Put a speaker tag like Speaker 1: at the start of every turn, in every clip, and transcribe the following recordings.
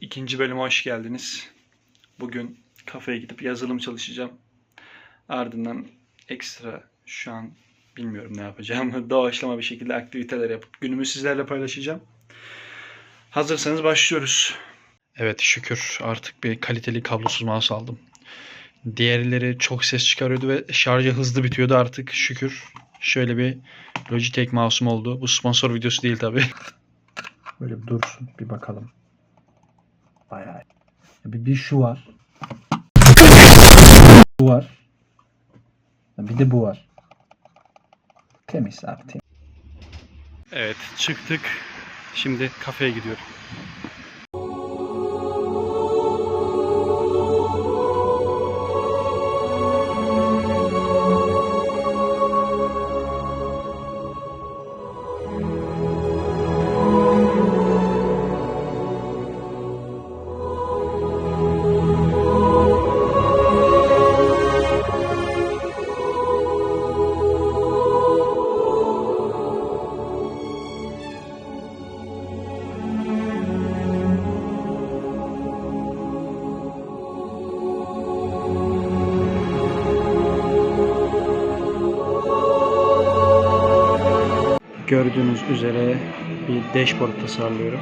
Speaker 1: İkinci bölüme hoş geldiniz. Bugün kafeye gidip yazılım çalışacağım. Ardından ekstra şu an bilmiyorum ne yapacağım. Doğaçlama bir şekilde aktiviteler yapıp günümü sizlerle paylaşacağım. Hazırsanız başlıyoruz. Evet şükür artık bir kaliteli kablosuz mouse aldım. Diğerleri çok ses çıkarıyordu ve şarjı hızlı bitiyordu artık şükür. Şöyle bir Logitech mouse'um oldu. Bu sponsor videosu değil tabi. Böyle bir dursun bir bakalım. Bayağı. Bir, bir şu var. Bu var. Bir de bu var. Temiz abi temiz. Evet çıktık. Şimdi kafeye gidiyorum. Gördüğünüz üzere bir dashboard tasarlıyorum.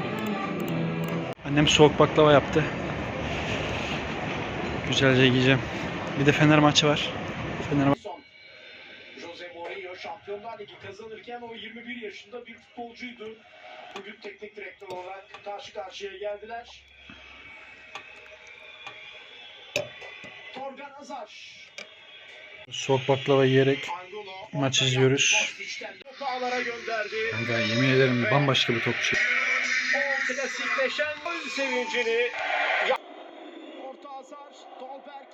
Speaker 1: Annem soğuk baklava yaptı. Güzelce yiyeceğim. Bir de Fener maçı var. Fener ma-
Speaker 2: Son. Jose Mourinho Şampiyonlar Ligi kazanırken o 21 yaşında bir futbolcuydu. Bugün teknik direktör olarak karşı karşıya geldiler. Torgan Azar.
Speaker 1: Soğuk baklava yiyerek. Maç izliyoruz.
Speaker 2: Gönderdi.
Speaker 1: Kanka yemin ederim bambaşka bir topçu.
Speaker 2: O klasikleşen gol sevincini. Orta Azar. Dolberg.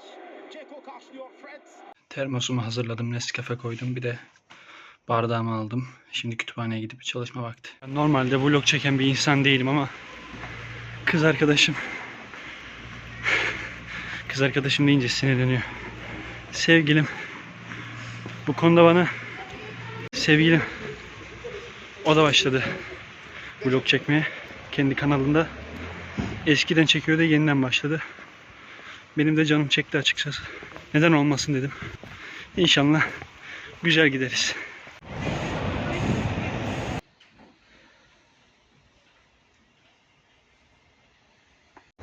Speaker 2: Ceko karşılıyor Fred.
Speaker 1: Termosumu hazırladım. Nescafe koydum. Bir de bardağımı aldım. Şimdi kütüphaneye gidip çalışma vakti. Ben normalde vlog çeken bir insan değilim ama kız arkadaşım kız arkadaşım deyince sinirleniyor. Sevgilim bu konuda bana sevgilim o da başladı vlog çekmeye. Kendi kanalında eskiden çekiyordu yeniden başladı. Benim de canım çekti açıkçası. Neden olmasın dedim. İnşallah güzel gideriz.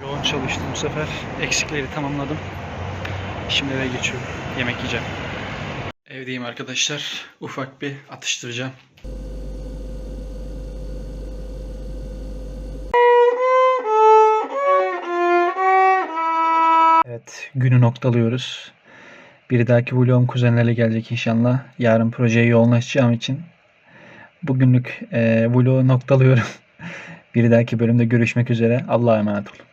Speaker 1: Yoğun çalıştım bu sefer. Eksikleri tamamladım. Şimdi eve geçiyorum. Yemek yiyeceğim. Evdeyim arkadaşlar. Ufak bir atıştıracağım. Evet, günü noktalıyoruz. Bir dahaki vlogum kuzenlerle gelecek inşallah. Yarın projeye yoğunlaşacağım için bugünlük e, vlogu noktalıyorum. Bir dahaki bölümde görüşmek üzere. Allah'a emanet olun.